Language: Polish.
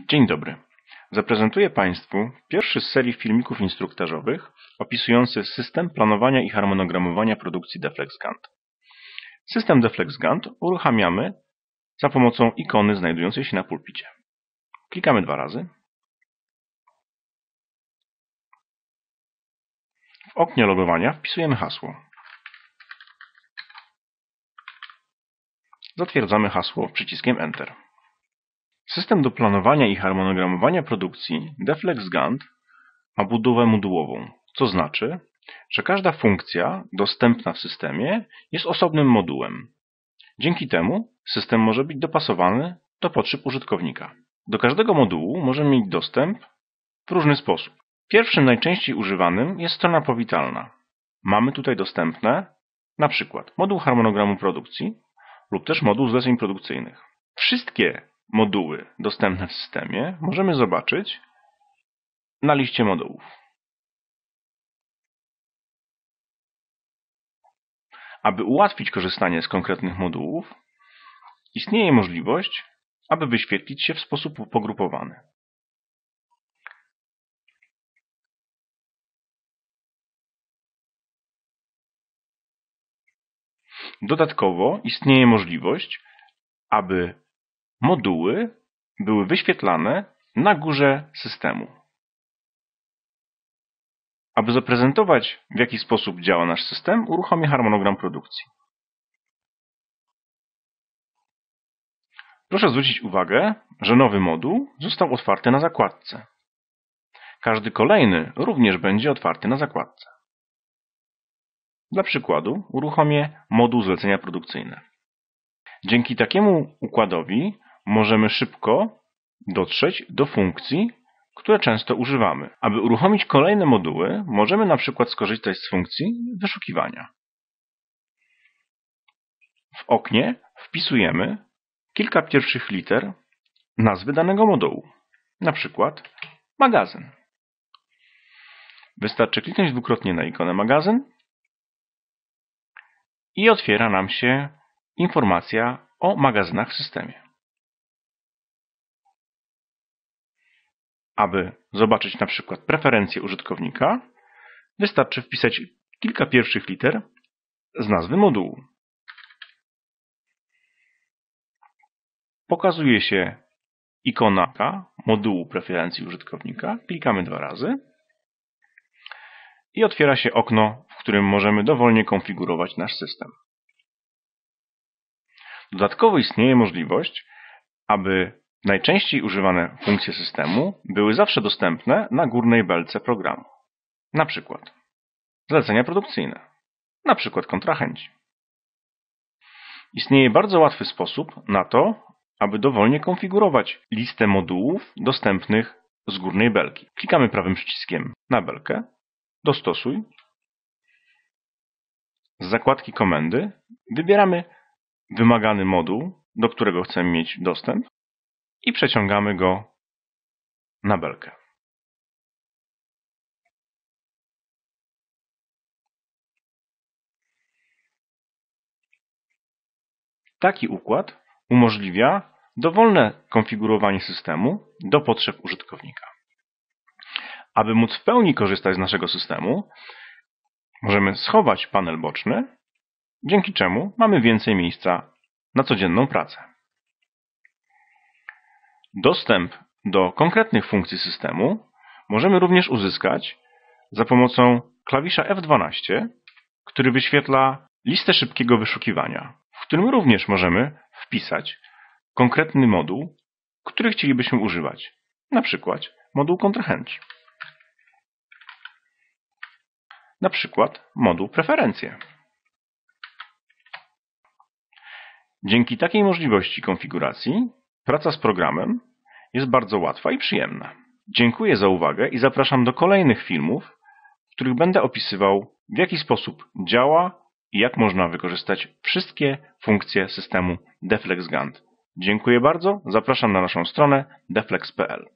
Dzień dobry. Zaprezentuję Państwu pierwszy z serii filmików instruktażowych opisujący system planowania i harmonogramowania produkcji Deflex Gantt. System Deflex Gantt uruchamiamy za pomocą ikony znajdującej się na pulpicie. Klikamy dwa razy. W oknie logowania wpisujemy hasło. Zatwierdzamy hasło przyciskiem Enter. System do planowania i harmonogramowania produkcji Deflex Gantt ma budowę modułową, co znaczy, że każda funkcja dostępna w systemie jest osobnym modułem. Dzięki temu system może być dopasowany do potrzeb użytkownika. Do każdego modułu możemy mieć dostęp w różny sposób. Pierwszym najczęściej używanym jest strona powitalna. Mamy tutaj dostępne na przykład moduł harmonogramu produkcji lub też moduł zleceń produkcyjnych. Wszystkie moduły dostępne w systemie możemy zobaczyć na liście modułów. Aby ułatwić korzystanie z konkretnych modułów, istnieje możliwość, aby wyświetlić się w sposób pogrupowany. Dodatkowo istnieje możliwość, aby moduły były wyświetlane na górze systemu. Aby zaprezentować, w jaki sposób działa nasz system, uruchomię harmonogram produkcji. Proszę zwrócić uwagę, że nowy moduł został otwarty na zakładce. Każdy kolejny również będzie otwarty na zakładce. Dla przykładu uruchomię moduł zlecenia produkcyjne. Dzięki takiemu układowi możemy szybko dotrzeć do funkcji, które często używamy. Aby uruchomić kolejne moduły, możemy na przykład skorzystać z funkcji wyszukiwania. W oknie wpisujemy kilka pierwszych liter nazwy danego modułu, na przykład magazyn. Wystarczy kliknąć dwukrotnie na ikonę magazyn i otwiera nam się informacja o magazynach w systemie. Aby zobaczyć na przykład preferencje użytkownika, wystarczy wpisać kilka pierwszych liter z nazwy modułu. Pokazuje się ikona modułu preferencji użytkownika. Klikamy dwa razy i otwiera się okno, w którym możemy dowolnie konfigurować nasz system. Dodatkowo istnieje możliwość, aby najczęściej używane funkcje systemu były zawsze dostępne na górnej belce programu. Na przykład zlecenia produkcyjne, na przykład kontrahenci. Istnieje bardzo łatwy sposób na to, aby dowolnie konfigurować listę modułów dostępnych z górnej belki. Klikamy prawym przyciskiem na belkę, dostosuj. Z zakładki komendy wybieramy wymagany moduł, do którego chcemy mieć dostęp i przeciągamy go na belkę. Taki układ umożliwia dowolne konfigurowanie systemu do potrzeb użytkownika. Aby móc w pełni korzystać z naszego systemu, możemy schować panel boczny dzięki czemu mamy więcej miejsca na codzienną pracę. Dostęp do konkretnych funkcji systemu możemy również uzyskać za pomocą klawisza F12, który wyświetla listę szybkiego wyszukiwania, w którym również możemy wpisać konkretny moduł, który chcielibyśmy używać, na przykład moduł kontrahenci. Na przykład moduł preferencje. Dzięki takiej możliwości konfiguracji praca z programem jest bardzo łatwa i przyjemna. Dziękuję za uwagę i zapraszam do kolejnych filmów, w których będę opisywał w jaki sposób działa i jak można wykorzystać wszystkie funkcje systemu Deflex Gantt. Dziękuję bardzo, zapraszam na naszą stronę deflex.pl.